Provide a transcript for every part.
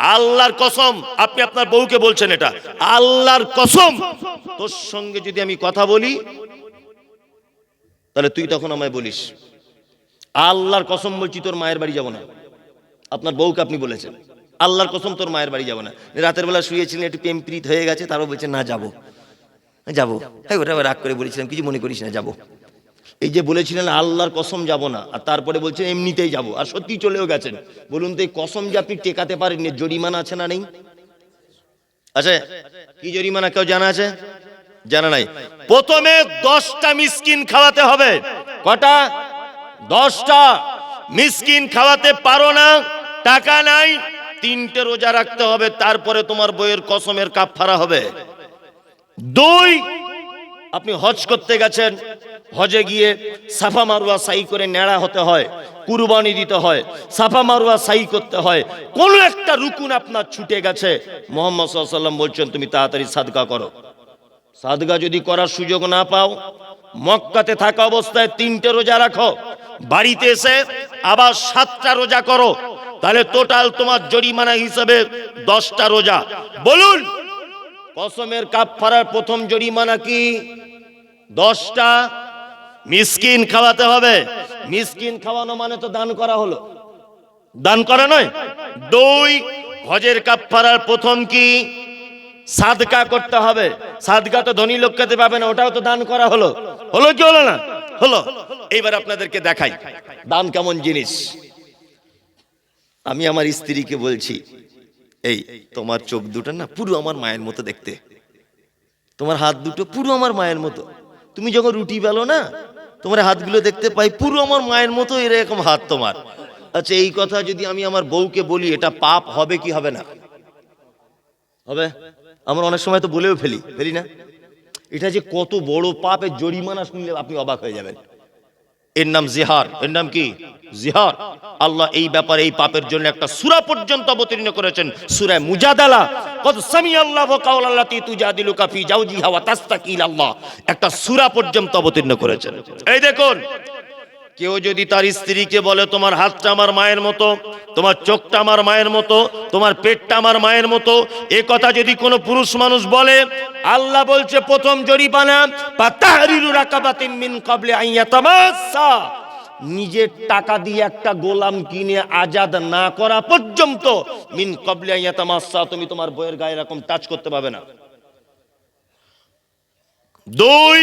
আল্লাহর কসম, আপনি আপনার বউকে বলছেন এটা। আল্লাহর কসম। তোর সঙ্গে যদি আমি কথা বলি, তাহলে তুই তখন আমায় বলিস। আল্লাহর কসম বলছি, তোর মায়ের বাড়ি যাব না। আপনার বউকে আপনি বলেছেন। আল্লাহর কসম, তোর মায়ের বাড়ি যাব না। রাতের বেলা শুয়েছিলেন, একটু পেম্পিরিত হয়ে গেছে, তারও বলছে, না, যাব। যাব। হ্যাঁ ওটা রাগ করে বলেছিলাম, কিছু মনে করিস না, যাব। এই যে বলেছিলেন, আল্লাহর কসম যাব না। আর তারপরে বলছেন, এমনিতেই যাব। আর সত্যি চলেও গেছেন। বলুন তো, এই কসম যে আপনি টেকাতে পারেননি জরিমানা আছে না নেই? আছে? কি জরিমানা, কেউ জানা আছে? জানা নাই। প্রথমে দশটা মিসকিন খাওয়াতে হবে। কটা? দশটা। মিসকিন খাওয়াতে পারো না, টাকা নাই, তিনটে রোজা রাখতে হবে, তারপরে তোমার বইয়ের কসমের কাফারা হবে। দুই আপনি হজ করতে গেছেন, হজে গিয়ে সাফা মারুয়া সাই করে নেড়া হতে হয়, কুরবানি দিতে হয়, সাফা মারুয়া সাই করতে হয়, কোন একটা রুকুন আপনার ছুটে গেছে। মোহাম্মদ সাল্লাম বলছেন, তুমি তাড়াতাড়ি সাদকা করো। সাদগা যদি করার সুযোগ না পাও, মক্কাতে থাকা অবস্থায় তিনটে রোজা রাখো, বাড়িতে এসে আবার সাতটা রোজা করো, তাহলে টোটাল তোমার জরিমানা হিসেবে দশটা রোজা। বলুন কসমের কাপড়ার প্রথম জরিমানা কি? দশটা? মিসকিন খাওয়াতে হবে। মিসকিন খাওয়ানো মানে তো দান করা হলো। দান করা নয়। দুই, হজের কাপড়ার প্রথম কি? সাদকা করতে হবে। সাদকা তো ধনী লোক খেতে পাবে না, ওটাও তো দান করা হলো। হলো কি হলো না? হলো। এইবার আপনাদেরকে দেখাই। দান কেমন জিনিস? আমি আমার স্ত্রীকে বলছি এই, তোমার চোখ দুটো না পুরো আমার মায়ের মতো দেখতে। তোমার হাত দুটো পুরো আমার মায়ের মতো। তুমি যখন রুটি বেলো না, তোমার হাতগুলো দেখতে পাই পুরো আমার মায়ের মতো এরকম হাত তোমার। আচ্ছা এই কথা যদি আমি আমার বউকে বলি, এটা পাপ হবে কি হবে না? হবে? আমরা অনেক সময় তো বলেও ফেলি। ফেলি না? এটা যে কত বড় পাপের জরিমানা শুনলে আপনি অবাক হয়ে যাবেন। এর নাম জিহার। এর নাম কি? জিহার। আল্লাহ এই ব্যাপারে এই পাপের জন্য একটা সুরা পর্যন্ত অবতীর্ণ করেছেন সুরায় মুজাদালা। কত সামি আল্লাহ কাউল আল্লাতি তুজাদিলুকা ফি জাওজিহা ওয়া তাস্তাকিল আল্লাহ একটা সুরা পর্যন্ত অবতীর্ণ করেছেন। এই দেখুন কেউ যদি তার স্ত্রীকে বলে, তোমার হাতটা আমার মায়ের মতো, তোমার চোখটা আমার মায়ের মতো, তোমার পেটটা আমার মায়ের মতো, এ কথা যদি কোনো পুরুষ মানুষ বলে, আল্লাহ বলছে, প্রথম জরিমানা বা তাহরিরু মিন কবলে আন ইয়াতামাসসা। নিজের টাকা দিয়ে একটা গোলাম কিনে আজাদ না করা পর্যন্ত মিন কবলে আন ইয়াতামাসসা, তুমি তোমার বইয়ের গায়ে এরকম টাচ করতে পারবে না। দুই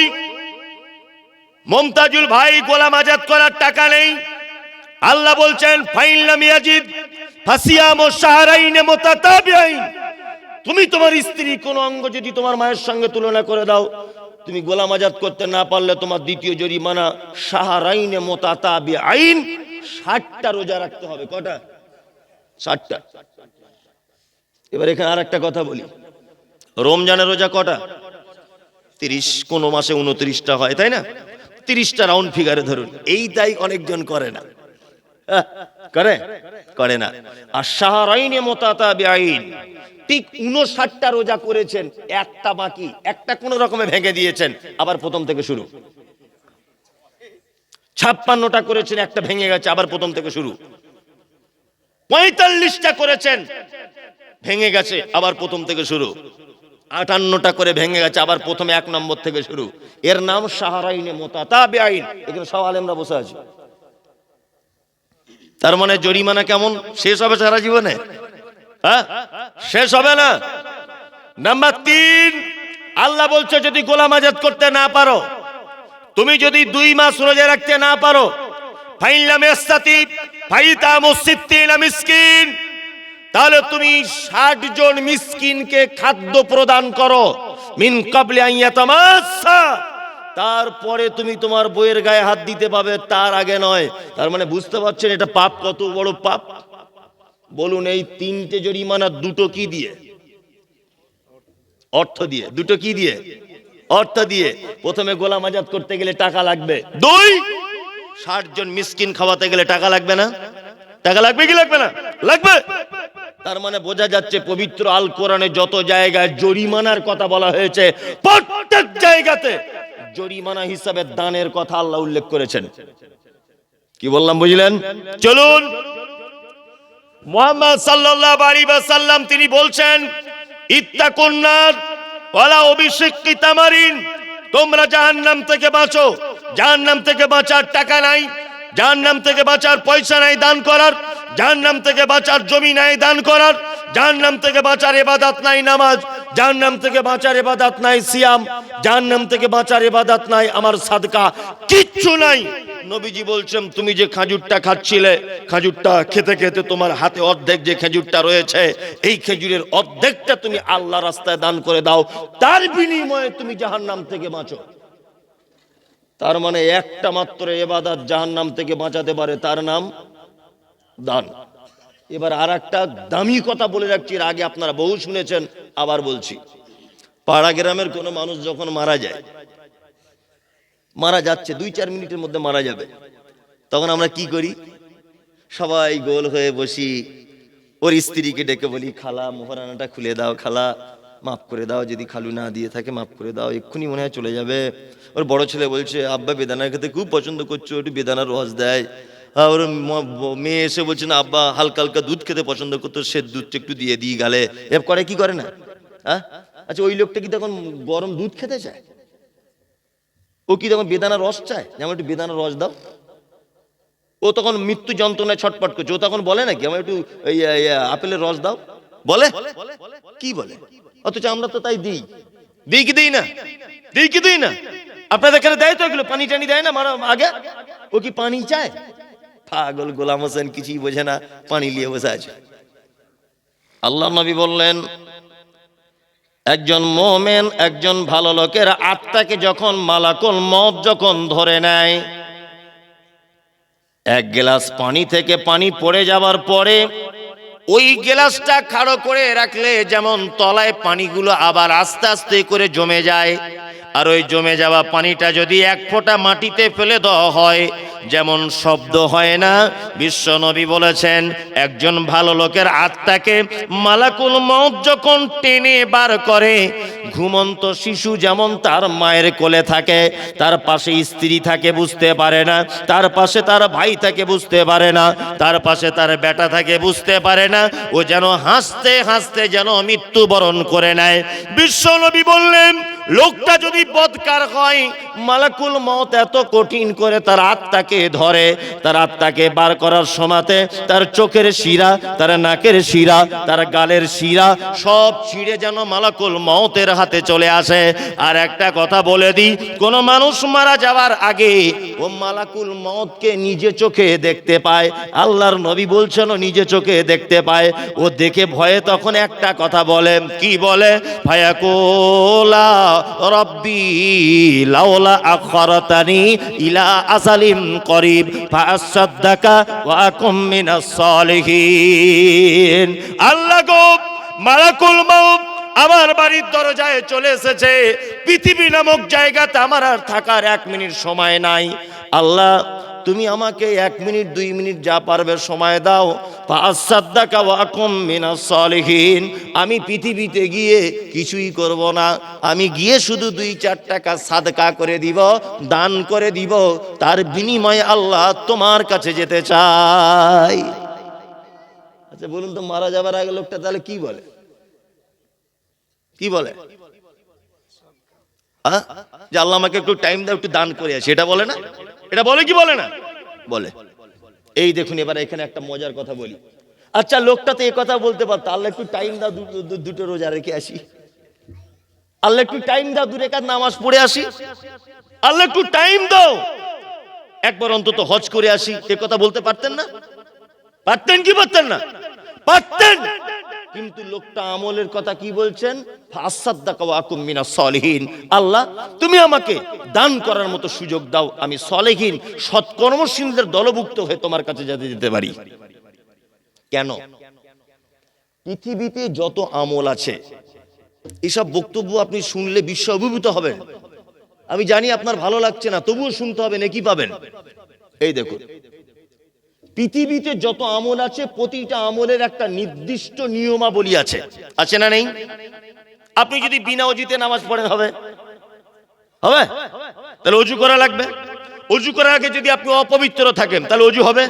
মমতাজুল ভাই গোলাম আজাদ করার টাকা নেই। আল্লাহ বলছেন ফাইনলাম ইয়াজিদ, ফাসিয়াম ও শাহরাইনে মুতাতাবিআইন। তুমি তোমার স্ত্রী কোন অঙ্গ যদি তোমার মায়ের সঙ্গে তুলনা করে দাও, তুমি গোলাম আজাদ করতে না পারলে তোমার দ্বিতীয় জরিমানা শাহরাইনে মোতাতাবি আইন ষাটটা রোজা রাখতে হবে, কটা? ষাটটা। এবার এখানে আর একটা কথা বলি। রমজানের রোজা কটা? তিরিশ, কোন মাসে উনত্রিশটা হয়, তাই না? তিরিশটা রাউন্ড ফিগারে ধরুন। এই তাই অনেকজন করে না। করে? করে না। আর শাহরাইনে মোতাতা বেআইন ঠিক উনষাটটা রোজা করেছেন, একটা বাকি, একটা কোন রকমে ভেঙে দিয়েছেন। আবার প্রথম থেকে শুরু। ছাপ্পান্নটা করেছেন, একটা ভেঙে গেছে, আবার প্রথম থেকে শুরু। পঁয়তাল্লিশটা করেছেন, ভেঙে গেছে, আবার প্রথম থেকে শুরু। আটান্নটা করে ভেঙে গেছে, আবার প্রথমে এক নম্বর থেকে শুরু। এর নাম সাহারাইনে মোতাতা বেআইন এখানে সব আলেমরা বসে আছে। তার মানে জরিমানা কেমন? শেষ হবে সারা জীবনে? হ্যাঁ? শেষ হবে না? নাম্বার তিন, আল্লাহ বলছে, যদি গোলাম আজাদ করতে না পারো, তুমি যদি দুই মাস রোজে রাখতে না পারো ফাইনলাম ফাইতা মুসিদ্দিন মিসকিন। তাহলে তুমি ষাট জন মিসকিনকে খাদ্য প্রদান করো। মিন কাবলে তারপরে তুমি তোমার বইয়ের গায়ে হাত দিতে পাবে, তার আগে নয়। তার মানে বুঝতে পারছেন এটা পাপ, কত বড় পাপ? বলুন, এই তিনটে জরিমানা দুটো কি দিয়ে? অর্থ দিয়ে। দুটো কি দিয়ে? অর্থ দিয়ে। প্রথমে গোলাম আজাদ করতে গেলে টাকা লাগবে। দুই, ষাট জন মিসকিন খাওয়াতে গেলে টাকা লাগবে না? টাকা লাগবে কি লাগবে না? লাগবে। তার মানে বোঝা যাচ্ছে পবিত্র আল কোরআনে যত জায়গায় জরিমানার কথা বলা হয়েছে, প্রত্যেক জায়গাতে জরিমানা হিসাবে দানের কথা আল্লাহ উল্লেখ করেছেন। কি বললাম, বুঝলেন? চলুন। মোহাম্মদ সাল্লাল্লাহু আলাইহি ওয়াসাল্লাম তিনি বলছেন ইত্তাকুন্নার ওয়ালা অভিষেকী তামারিন, তোমরা জাহান্নাম থেকে বাঁচো। জাহান্নাম থেকে বাঁচার টাকা নাই জাহান্নাম থেকে বাঁচার পয়সা নাই দান করার যার নাম থেকে বাঁচার জমি নাই দান করার যার নাম থেকে বাঁচার এবাদাত নাই নামাজ যার নাম থেকে বাঁচার এবাদাত নাই সিয়াম যার নাম থেকে বাঁচার এবাদাত নাই আমার সাদকা। কিচ্ছু নাই। নবীজি বলছেন, তুমি যে খাজুরটা খাচ্ছিলে, খাজুরটা খেতে খেতে তোমার হাতে অর্ধেক যে খেজুরটা রয়েছে, এই খেজুরের অর্ধেকটা তুমি আল্লাহ রাস্তায় দান করে দাও। তার বিনিময়ে তুমি জাহান্নাম থেকে বাঁচো। তার মানে একটা মাত্র এবাদাত জাহান্নাম থেকে বাঁচাতে পারে, তার নাম দান। এবার আর একটা দামি কথা বলে রাখছি, এর আগে আপনারা বহু শুনেছেন, আবার বলছি। পাড়া গ্রামের কোনো মানুষ যখন মারা যায়, মারা যাচ্ছে, দুই চার মিনিটের মধ্যে মারা যাবে। তখন আমরা কি করি? সবাই গোল হয়ে বসি, ওর স্ত্রীকে ডেকে বলি, খালা, মোহরানাটা খুলে দাও, খালা। মাফ করে দাও, যদি খালু না দিয়ে থাকে মাফ করে দাও, এক্ষুনি মনে হয় চলে যাবে। ওর বড় ছেলে বলছে, আব্বা বেদানা খেতে খুব পছন্দ করছ, একটু বেদানার রস দেয়। আর মেয়ে এসে বলছে, না আব্বা, হালকা হালকা দুধ খেতে পছন্দ করতো, সে দুধটা একটু দিয়ে দিই গালে। এ করে, কি করে না? হ্যাঁ আচ্ছা ওই লোকটা কি তখন গরম দুধ খেতে চায়? ও কি তখন বেদানা রস চায়? যেমন একটু বেদানা রস দাও। ও তখন মৃত্যু যন্ত্রণায় ছটপট করছে। ও তখন বলে নাকি আমার একটু আপেলের রস দাও। বলে? কি বলে? অথচ আমরা তো তাই দিই। দিই কি দিই না? দিই কি দিই না? আপনাদের এখানে দেয় তো এগুলো? পানি টানি দেয় না মারা আগে? ও কি পানি চায়? পাগল গোলাম হোসেন কিছুই বোঝে না পানি নিয়ে বসে আছে। আল্লাহ নবী বললেন একজন মোমেন একজন ভালো লোকের আত্মাকে যখন মালাকুল মত যখন ধরে নেয় এক গ্লাস পানি থেকে পানি পড়ে যাবার পরে ওই গ্লাসটা খাড়ো করে রাখলে যেমন তলায় পানিগুলো আবার আস্তে আস্তে করে জমে যায় আর ওই জমে যাওয়া পানিটা যদি এক ফোঁটা মাটিতে ফেলে দেওয়া হয়, যেমন শব্দ হয় না, বিশ্ব নবী বলেছেন, একজন ভালো লোকের আত্মাকে মালাকুল মত যখন টেনে বার করে, ঘুমন্ত শিশু যেমন তার মায়ের কোলে থাকে, তার পাশে স্ত্রী থাকে বুঝতে পারে না, তার পাশে তার ভাই থাকে বুঝতে পারে না, তার পাশে তার বেটা থাকে বুঝতে পারে না, ও যেন হাসতে হাসতে যেন মৃত্যুবরণ করে নেয়। বিশ্ব নবী বললেন লোকটা যদি বদকার হয়, মালাকুল মত এত কঠিন করে তার আত্মাকে ধরে, তার আত্মাকে বার করার সময়তে তার চোখের শিরা, তার নাকের শিরা, তার গালের শিরা সব ছিঁড়ে যেন মালাকুল মতের হাতে চলে আসে। আর একটা কথা বলে দিই, কোন মানুষ মারা যাওয়ার আগে ও মালাকুল মতকে নিজে চোখে দেখতে পায়। আল্লাহর নবী বলছেন নিজে চোখে দেখতে পায়। ও দেখে ভয়ে তখন একটা কথা বলে, কি বলে? ফায়াকুলা রব্বি, লাওলা আখরাতানি ইলা আসালিম করিব ফাসাদ্দাকা ওয়া আকুম মিনাস সলিহিন। আল্লাহ গো, মালাকুল মাউত আমার বাড়ির দরজায় চলে এসেছে। পৃথিবী নামক জায়গাতে আমার আর থাকার এক মিনিট সময় নাই। আল্লাহ তুমি আমাকে এক মিনিট, দুই মিনিট যা পারবে সময় দাও। সলিহিন। আমি পৃথিবীতে গিয়ে কিছুই করব না। আমি গিয়ে শুধু দুই, চার টাকা সাদকা করে দিব, দান করে দিব। তার বিনিময়ে আল্লাহ তোমার কাছে যেতে চাই আচ্ছা বলুন তো, মারা যাবার আগে লোকটা তাহলে কি বলে? কি বলে? যে আল্লাহ আমাকে একটু টাইম দাও, একটু দান করে আসি। এটা বলে না? এটা বলে কি বলে না? বলে। এই দেখুন, এবার এখানে একটা মজার কথা বলি। আচ্ছা লোকটা তো এই কথা বলতে পারতো, আল্লাহ একটু টাইম দাও দুটো রোজা রেখে আসি। আল্লাহ একটু টাইম দাও, দু রেখাত নামাজ পড়ে আসি। আল্লাহ একটু টাইম দাও। একবার অন্তত হজ করে আসি। এ কথা বলতে পারতেন না? পারতেন কি পারতেন না? পারতেন! কিন্তু লোকটা আমলের কথা কি বলছেন? আল্লাহ, তুমি আমাকে দান করার মতো সুযোগ দাও, আমি সলেহীন, সৎকর্মশীলদের দলভুক্ত হয়ে তোমার কাছে যেতে যেতে পারি। কেন? পৃথিবীতে যত আমল আছে, এসব বক্তব্য আপনি শুনলে বিশ্ব অভিভূত হবেন। আমি জানি আপনার ভালো লাগছে না, তবুও শুনতে হবে, নাকি পাবেন? এই দেখুন। পৃথিবীতে যত আমল আছে, প্রতিটা আমলের একটা নির্দিষ্ট নিয়মাবলী আছে। আছে না নেই? আপনি যদি বিনা অজিতে নামাজ পড়েন, হবে? হবে? তাহলে অজু করা লাগবে। অজু করার আগে যদি আপনি অপবিত্র থাকেন, তাহলে অজু হবে?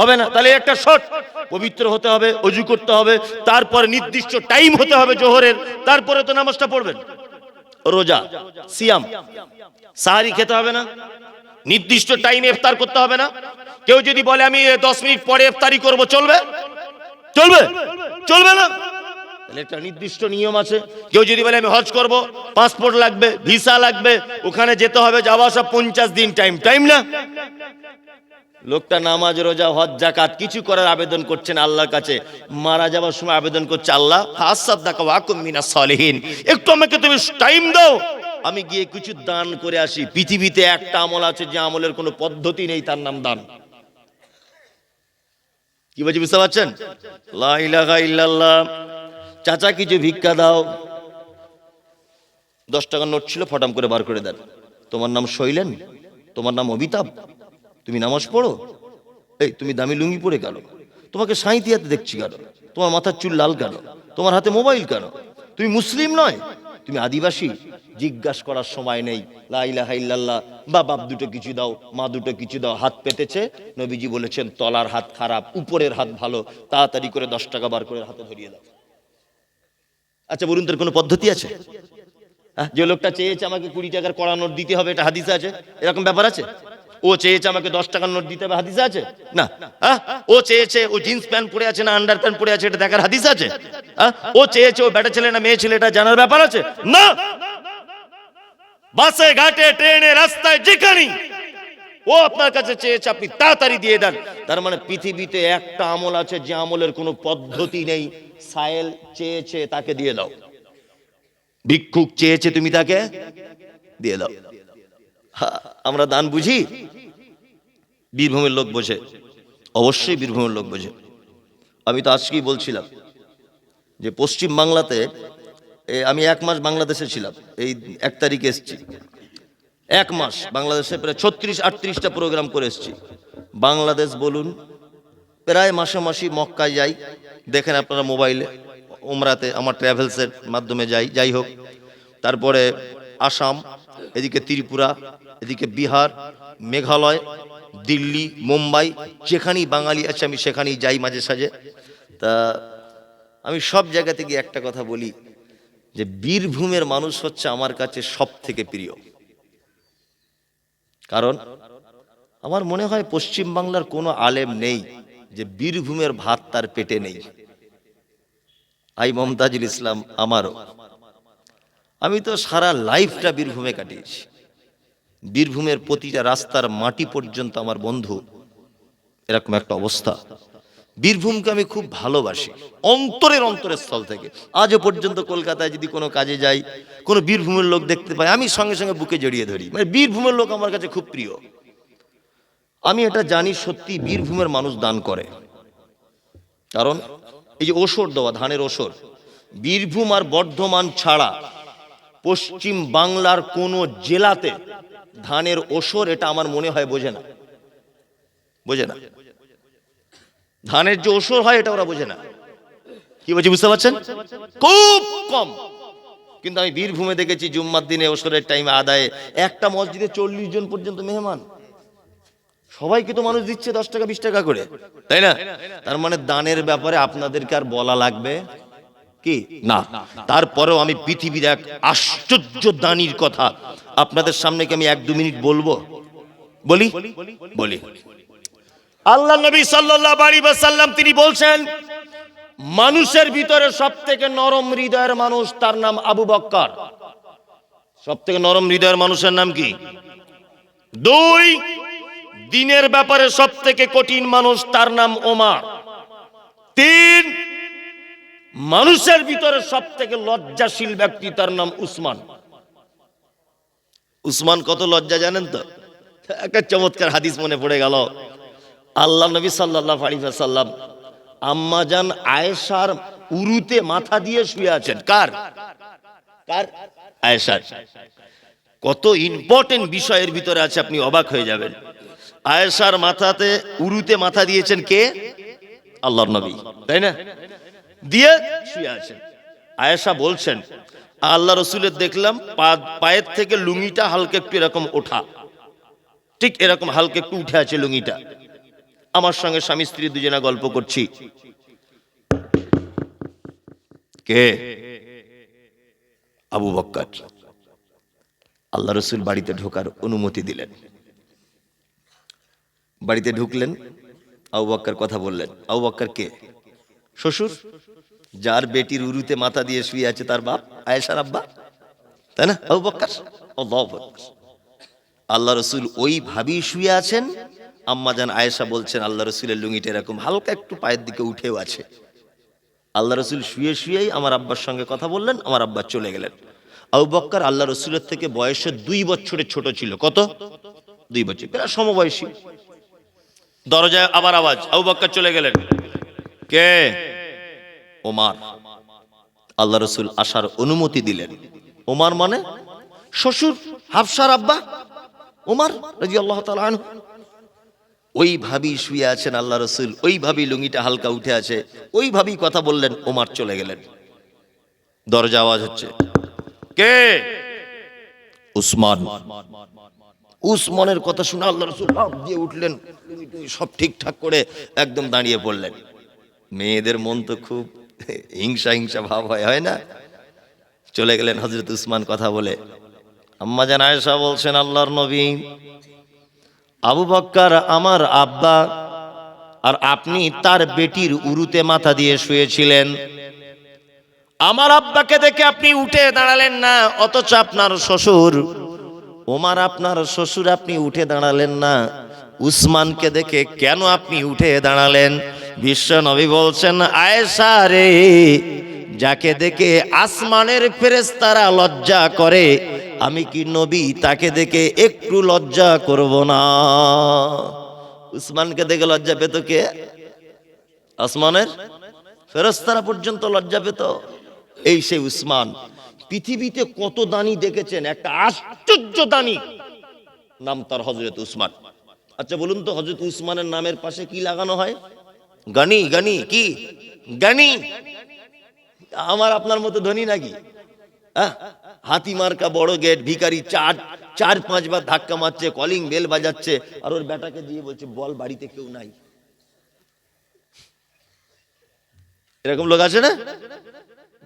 হবে না। তাহলে একটা শর্ট পবিত্র হতে হবে, অজু করতে হবে, তারপরে নির্দিষ্ট টাইম হতে হবে জোহরের, তারপরে তো নামাজটা পড়বেন। রোজা, সিয়াম, সাহারি খেতে হবে না। নির্দিষ্ট টাইমে ইফতার করতে হবে না। কেউ যদি বলে আমি দশ মিনিট পরে ইফতারি করব চলবে? চলবে। চলবে না। তাহলে একটা নির্দিষ্ট নিয়ম আছে। কেউ যদি বলে আমি হজ করব পাসপোর্ট লাগবে ভিসা লাগবে ওখানে যেতে হবে যাওয়া আসা পঞ্চাশ দিন টাইম। টাইম না। লোকটা নামাজ রোজা হজ জাকাত কিছু করার আবেদন করছেন আল্লাহর কাছে। মারা যাওয়ার সময় আবেদন করছে আল্লাহ হাসাদ্দাকা ওয়াকুম মিনাস সলিহিন। একটু আমাকে তুমি টাইম দাও। আমি গিয়ে কিছু দান করে আসি। পৃথিবীতে একটা আমল আছে যে আমলের কোনো পদ্ধতি নেই তার নাম দান। কি বলছি বুঝতে পারছেন? চাচা কিছু ভিক্ষা দাও। দশ টাকার নোট ছিল, ফটাম করে বার করে দেন। তোমার নাম শৈলেন? তোমার নাম অমিতাভ? তুমি নামাজ পড়ো? এই, তুমি দামি লুঙ্গি পরে গেল তোমাকে সাঁইতিয়াতে দেখছি কেন? তোমার মাথার চুল লাল কেন? তোমার হাতে মোবাইল কেন? তুমি মুসলিম নয়? তুমি আদিবাসী? জিজ্ঞাসা করার সময় নেই। লাইলাহা ইল্লাল্লাহ বা বাপ দুটো কিছু দাও মা দুটো কিছু দাও হাত পেতেছে। নবীজি বলেছেন তলার হাত খারাপ উপরের হাত ভালো তাড়াতাড়ি করে দশ টাকা বার করে হাতে ধরিয়ে দাও। আচ্ছা বলুন তোর কোনো পদ্ধতি আছে? হ্যাঁ, যে লোকটা চেয়েছে আমাকে কুড়ি টাকার কড়া নোট দিতে হবে এটা হাদিসে আছে? এরকম ব্যাপার আছে? ও চেয়েছে আমাকে দশ টাকার নোট দিতে হবে হাদিসে আছে? না। হ্যাঁ? ও চেয়েছে ও জিন্স প্যান্ট পরে আছে না আন্ডার প্যান্ট পরে আছে এটা দেখার হাদিস আছে? হ্যাঁ? ও চেয়েছে ও বেটা ছেলে না মেয়ে ছেলে এটা জানার ব্যাপার আছে? না! বাসে, ঘাটে, ট্রেনে, রাস্তায়, যেখানেই। ও আপনার কাছে চেয়েছে, আপনি তাড়াতাড়ি দিয়ে দেন। তার মানে পৃথিবীতে একটা আমল আছে, যে আমলের কোনো পদ্ধতি নেই। সায়েল চেয়েছে, তাকে দিয়ে দাও। ভিক্ষুক চেয়েছে, তুমি তাকে দিয়ে দাও। আমরা দান বুঝি? বীরভূমের লোক বোঝে। অবশ্যই বীরভূমের লোক বোঝে। আমি তো আজকেই বলছিলাম যে পশ্চিম বাংলাতে আমি এক মাস বাংলাদেশে ছিলাম। এই এক তারিখে এসেছি। এক মাস বাংলাদেশে প্রায় ছত্রিশ, আটত্রিশটা প্রোগ্রাম করে এসেছি। বাংলাদেশ বলুন, প্রায় মাসে মাসি মক্কায় যাই। দেখেন আপনারা মোবাইলে, উমরাতে আমার ট্রাভেলসের মাধ্যমে যাই যাই হোক। তারপরে আসাম, এদিকে ত্রিপুরা, এদিকে বিহার, মেঘালয়, দিল্লি, মুম্বাই, যেখানেই বাঙালি আছে আমি সেখানেই যাই মাঝে সাঝে। তা আমি সব জায়গা থেকে একটা কথা বলি যে বীরভূমের মানুষ হচ্ছে আমার কাছে সব থেকে প্রিয়। কারণ আমার মনে হয় পশ্চিম বাংলার কোনো আলেম নেই যে বীরভূমের ভাত তার পেটে নেই। আই মমতাজুল ইসলাম আমারও। আমি তো সারা লাইফটা বীরভূমে কাটিয়েছি। বীরভূমের প্রতিটা রাস্তার মাটি পর্যন্ত আমার বন্ধু। এরকম একটা অবস্থা। বীরভূমকে আমি খুব ভালোবাসি। অন্তরের অন্তরের স্থল থেকে। আজও পর্যন্ত কলকাতায় যদি কোনো কাজে যাই, কোনো বীরভূমের লোক দেখতে পাই, আমি সঙ্গে সঙ্গে বুকে জড়িয়ে ধরি। মানে বীরভূমের লোক আমার কাছে খুব প্রিয়। আমি এটা জানি সত্যি বীরভূমের মানুষ দান করে। কারণ এই যে ওসর দেওয়া, ধানের ওসর, বীরভূম আর বর্ধমান ছাড়া পশ্চিম বাংলার কোনো জেলাতে ধানের ওসর, এটা আমার মনে হয় বোঝে না। বোঝে না। ধানের যে ওসর হয়, এটা ওরা বোঝে না। কি বলছি, বুঝতে পারছেন? খুব কম। কিন্তু আমি বীরভূমে দেখেছি, জুম্মার দিনে ওসরের টাইমে আদায়ে একটা মসজিদে চল্লিশ জন পর্যন্ত মেহমান। সবাইকে তো মানুষ দিচ্ছে দশ টাকা, বিশ টাকা করে। তাই না? তার মানে দানের ব্যাপারে আপনাদেরকে আর বলা লাগবে কি? না। তারপরেও আমি পৃথিবীর এক আশ্চর্য দানির কথা আপনাদের সামনে কি আমি এক দু মিনিট বলব? বলি। বলি। আল্লাহ নবী সাল্লাল্লাহু আলাইহি ওয়াসাল্লাম তিনি বলছেন, মানুষের ভিতরে সব থেকে নরম হৃদয়ের মানুষ তার নাম আবু বক্কর। সব থেকে নরম হৃদয়ের মানুষের নাম কি? দুই, দিনের ব্যাপারে সব থেকে কঠিন মানুষ তার নাম ওমার। তিন, মানুষের ভিতরে সব থেকে লজ্জাশীল ব্যক্তি তার নাম উসমান। উসমান কত লজ্জা জানেন তো? একটা চমৎকার হাদিস মনে পড়ে গেল। আল্লাহ নবী সাল্লাহ আলী সাল্লাম আম্মাজান আয়েশার উরুতে মাথা দিয়ে শুয়ে আছেন। কার? কার? আয়েশার। কত ইম্পর্টেন্ট বিষয়ের ভিতরে আছে, আপনি অবাক হয়ে যাবেন। আয়েশার মাথাতে, উরুতে মাথা দিয়েছেন কে? আল্লাহর নবী। তাই না? দিয়ে শুয়ে আছেন। আয়েশা বলছেন, আল্লাহ রসুলের দেখলাম পায়ের থেকে লুঙ্গিটা হালকা একটু এরকম ওঠা। ঠিক এরকম হালকা একটু উঠে আছে লুঙ্গিটা। আমার সঙ্গে স্বামী স্ত্রী দুজনা গল্প করছি। কে? আবু বক্কর। আল্লাহ রসুল বাড়িতে ঢোকার অনুমতি দিলেন। বাড়িতে ঢুকলেন, আবু বক্কর কথা বললেন। আবু বক্কর কে? শ্বশুর, যার বেটির উরুতে মাথা দিয়ে শুয়ে আছে তার বাপ, আয়েশার আব্বা। তাই না, আবু বক্কর? আল্লাহু রসুল ওই ভাবেই শুয়ে আছেন আম্মা জান আয়েশা বলছেন, আল্লাহ রসুলের লুঙ্গিটা এরকম হালকা একটু পায়ের দিকে উঠেও আছে। আল্লাহ রসুল শুয়ে শুয়েই আমার আব্বার সঙ্গে কথা বললেন, আমার আব্বা চলে গেলেন। আবু বক্কর আল্লাহ রসুলের থেকে বয়সে দুই বছরের ছোট ছিল। কত? দুই বছর, প্রায় সমবয়সী। দরজায় আবার আওয়াজ, আবু বক্কর চলে গেলেন। কে? ওমার। আল্লাহ রসুল আসার অনুমতি দিলেন। ওমার মানে শ্বশুর, হাফসার আব্বা, ওমার রাজি আল্লাহ তালু ওই ভাবি শুয়ে আছেন আল্লাহ রসুল, ওই ভাবি লুঙ্গিটা হালকা উঠে আছে, ওই ভাবি কথা বললেন, ওমার চলে গেলেন। দরজা আওয়াজ হচ্ছে। কে? উসমান। উসমানের কথা শুনে আল্লাহ রসুল দিয়ে উঠলেন, সব ঠিকঠাক করে একদম দাঁড়িয়ে পড়লেন। মেয়েদের মন তো খুব হিংসা হিংসা ভাব হয় হয় না? চলে গেলেন হজরত উসমান কথা বলে। আম্মা জান আয়েশা বলছেন, আল্লাহর নবী। আবু বক্কর, আমার আব্বা আর আপনি তার বেটির উরুতে মাথা দিয়ে শুয়েছিলেন। আমার আব্বাকে দেখে আপনি উঠে দাঁড়ালেন না, অথচ আপনার শ্বশুর, ওমার আপনার শ্বশুর আপনি উঠে দাঁড়ালেন না। উসমানকে দেখে কেন আপনি উঠে দাঁড়ালেন? বিশ্ব নবী বলছেন, আয়েশা রে, যাকে দেখে আসমানের ফেরেস্তারা লজ্জা করে আমি কি নবী তাকে দেখে একটু লজ্জা করব না? উসমানকে দেখে লজ্জা পেত কে? আসমানের? ফেরস্তারা পর্যন্ত লজ্জা পেত। এই সেই উসমান, পৃথিবীতে কত দানি দেখেছেন? একটা আশ্চর্য দানি। নাম তার হজরত উসমান। আচ্ছা বলুন তো হজরত উসমানের নামের পাশে কি লাগানো হয়? গানি গানি, কি? গানি। আমার আপনার মতো ধনী নাকি? হ্যাঁ? হাতি মার্কা বড় গেট ভিখারি চার চার পাঁচবার ধাক্কা মারছে কলিং বেল বাজাচ্ছে, আর ওর বেটাকে দিয়ে বলছে, বল, বাড়িতে কেউ নাই। এরকম লোক আছে না?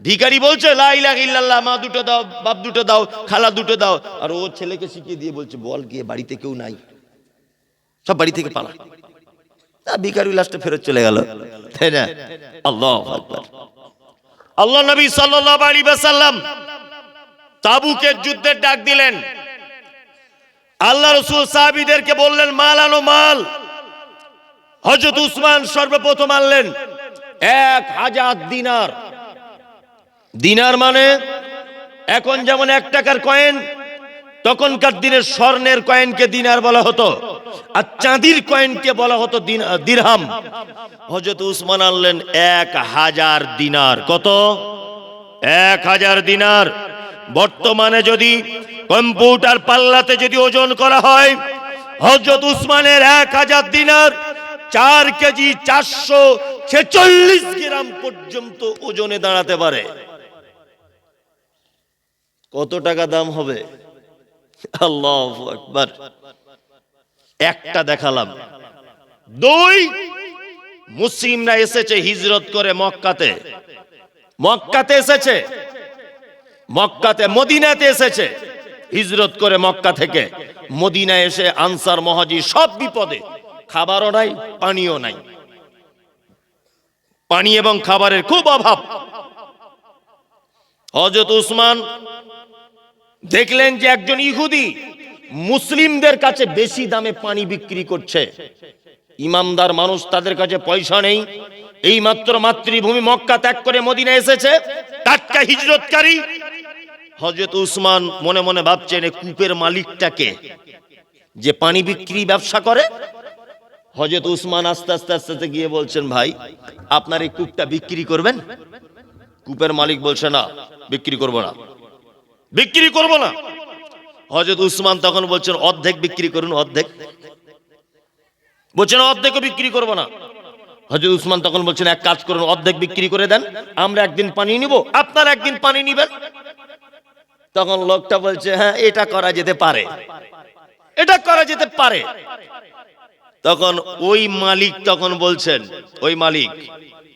ভিখারি বলছে, লা ইলাহা ইল্লাল্লাহ, মা দুটো দাও, বাপ দুটো দাও, খালা দুটো দাও। আর ও ছেলেকে শিখিয়ে দিয়ে বলছে, বল গিয়ে, বাড়িতে কেউ নাই। সব বাড়ি থেকে পালা। তা ভিখারি লাস্টে ফেরত চলে গেল। তাই না? আল্লাহ আল্লাহ নবী সাল্লাল্লাহু আলাইহি ওয়াসাল্লাম তাবুকের যুদ্ধের ডাক দিলেন। আল্লাহ রসুল সাহাবীদেরকে বললেন, মাল আনো মাল। হযরত উসমান সর্বপ্রথম আনলেন, এক হাজার দিনার। দিনার মানে এখন যেমন এক টাকার কয়েন, তখনকার দিনে স্বর্ণের কয়েনকে দিনার বলা হতো, আর চাঁদির কয়েনকে বলা হতো দিরহাম। হজরত উসমান আনলেন, এক হাজার দিনার। কত? এক হাজার দিনার। বর্তমানে যদি কম্পিউটার পাল্লাতে যদি ওজন করা হয় হজরত উসমানের এক হাজার দিনার চার কেজি চারশো ছেচল্লিশ গ্রাম পর্যন্ত ওজনে দাঁড়াতে পারে। কত টাকা দাম হবে? আল্লাহ আকবার। একটা দেখালাম। দুই, মুসলিমরা এসেছে হিজরত করে মক্কাতে। মক্কাতে এসেছে। মক্কাতে মদিনাতে এসেছে। হিজরত করে মক্কা থেকে মদিনা এসে আনসার মহাজি সব বিপদে। খাবারও নাই, পানিও নাই। পানি এবং খাবারের খুব অভাব। হজরত উসমান দেখলেন যে একজন ইহুদি মুসলিমদের কাছে বেশি দামে পানি বিক্রি করছে। ইমামদার মানুষ তাদের কাছে পয়সা নেই। এই মাত্র মাতৃভূমি মক্কা ত্যাগ করে মদিনা এসেছে। টাটকা হিজরতকারী হজরত উসমান মনে মনে ভাবছেন কূপের মালিকটাকে যে পানি বিক্রি ব্যবসা করে? হজরত উসমান আস্তে আস্তে আস্তে আস্তে গিয়ে বলছেন, ভাই, আপনার এই কূপটা বিক্রি করবেন? কূপের মালিক বলছে, না, বিক্রি করব না। বিক্রি করব না? হজরত উসমান তখন বলছেন, অর্ধেক বিক্রি করুন, অর্ধেক। বলছেন, অর্ধেকও বিক্রি করব না। হজরত উসমান তখন বলছেন, এক কাজ করুন, অর্ধেক বিক্রি করে দেন, আমরা একদিন পানি নিব, আপনার একদিন পানি নিবেন। তখন লোকটা বলছে হ্যাঁ এটা করা যেতে পারে। এটা করা যেতে পারে। তখন ওই মালিক তখন বলছেন, ওই মালিক,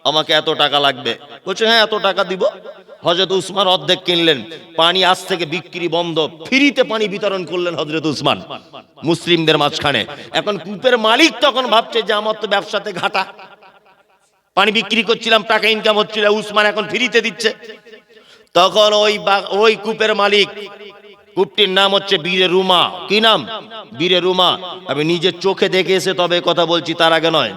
আমাকে এত টাকা লাগবে। বলছে হ্যাঁ এত টাকা দিব। হজরত উসমান অর্ধেক কিনলেন, পানি আজ থেকে বিক্রি বন্ধ, ফ্রিতে পানি বিতরণ করলেন হজরত উসমান, মুসলিমদের মাঝখানে। এখন কূপের মালিক তখন ভাবছে যে, আমার তো ব্যবসাতে ঘাটা। পানি বিক্রি করছিলাম, টাকা ইনকাম হচ্ছিল, উসমান এখন ফ্রিতে দিচ্ছে। তখন ওই ওই কূপের মালিক, কূপটির নাম হচ্ছে বীরে রুমা। কি নাম? বীরে রুমা। আমি নিজের চোখে দেখে এসে তবে কথা বলছি, তার আগে নয়।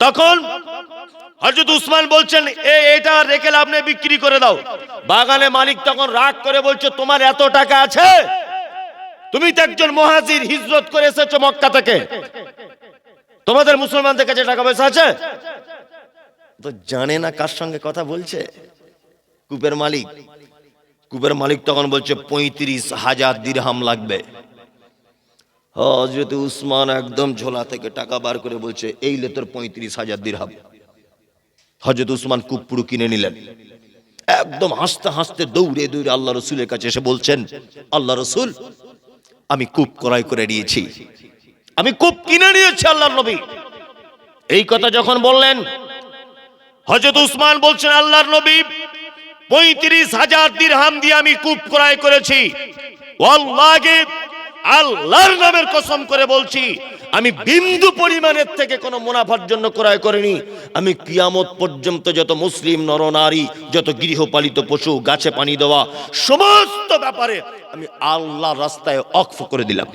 তখন হজরত উসমান বলছেন এটা রেখে নেই, বিক্রি করে দাও। বাগানে মালিক তখন রাগ করে বলছে, তোমার এত টাকা আছে? তুমি তো একজন মহাজির, হিজরত করে এসেছ মক্কা থেকে। তোমাদের মুসলমানদের কাছে টাকা পয়সা আছে? তো জানে না কার সঙ্গে কথা বলছে? কূপের মালিক। কূপের মালিক তখন বলছে, পঁয়ত্রিশ হাজার দিরহাম লাগবে। হজরত উসমান একদম ঝোলা থেকে টাকা বার করে বলছে, এই লে তোর পঁয়ত্রিশ হাজার দিরহাম। হজরত উসমান কূপ পুরো কিনে নিলেন। একদম হাসতে হাসতে দৌড়ে দৌড়ে আল্লাহ রসুলের কাছে এসে বলছেন, আল্লাহ রসুল, আমি কূপ ক্রয় করে নিয়েছি। আমি কূপ কিনে নিয়েছি আল্লাহ নবী। এই কথা যখন বললেন হজরত উসমান বলছেন, আল্লাহর নবী, পঁয়ত্রিশ হাজার দিরহাম দিয়ে আমি কূপ ক্রয় করেছি। আল্লাহর নামের কসম করে বলছি, আমি বিন্দু পরিমাণের থেকে কোনো মুনাফার জন্য ক্রয় করিনি। আমি কিয়ামত পর্যন্ত যত মুসলিম নরনারী যত গৃহপালিত পশু, গাছে পানি দেওয়া, সমস্ত ব্যাপারে আমি আল্লাহর রাস্তায় অক্ফ করে দিলাম।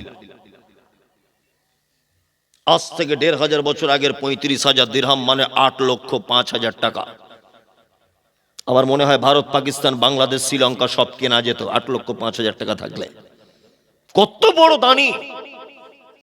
আজ থেকে দেড় হাজার বছর আগের পঁয়ত্রিশ হাজার দিরহাম মানে আট লক্ষ পাঁচ হাজার টাকা। আমার মনে হয় ভারত, পাকিস্তান, বাংলাদেশ, শ্রীলঙ্কা সব কেনা যেত, আট লক্ষ পাঁচ হাজার টাকা থাকলে। কত বড় দানি!